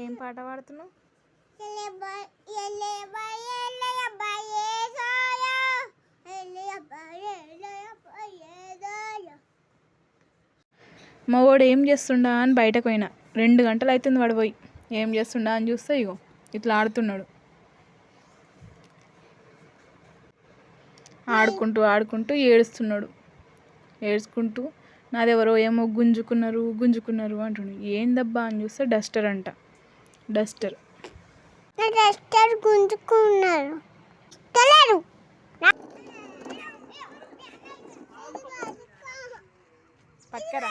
ఏం పాట పాడుతున్నావు? మా వాడు ఏం చేస్తుండా అని బయటకు పోయినా. రెండు గంటలు అవుతుంది వాడు పోయి. ఏం చేస్తుండా అని చూస్తే ఇగో ఇట్లా ఆడుతున్నాడు. ఆడుకుంటూ ఆడుకుంటూ ఏడుస్తున్నాడు. ఏడ్చుకుంటూ నాదెవరో ఏమో గుంజుకున్నారు గుంజుకున్నారు అంటుండు. ఏందబ్బా? అని చూస్తే డస్టర్ అంట. డస్టర్ డస్టర్ గుంజుకున్నారు పక్కరా.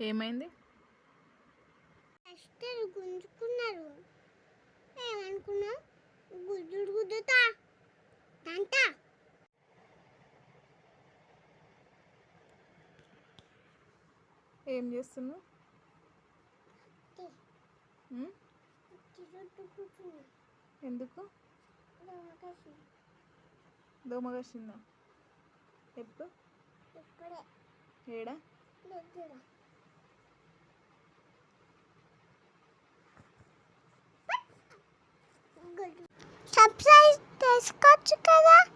ఏమైంది? డస్టర్ గుంజుకున్నారు. ఏమనుకున్నావు? గుద్దుడు గుద్దుతా? తంట? ఏం చేస్తున్నావు? ఉమ్? చుట్టూ サプライズでスコッチから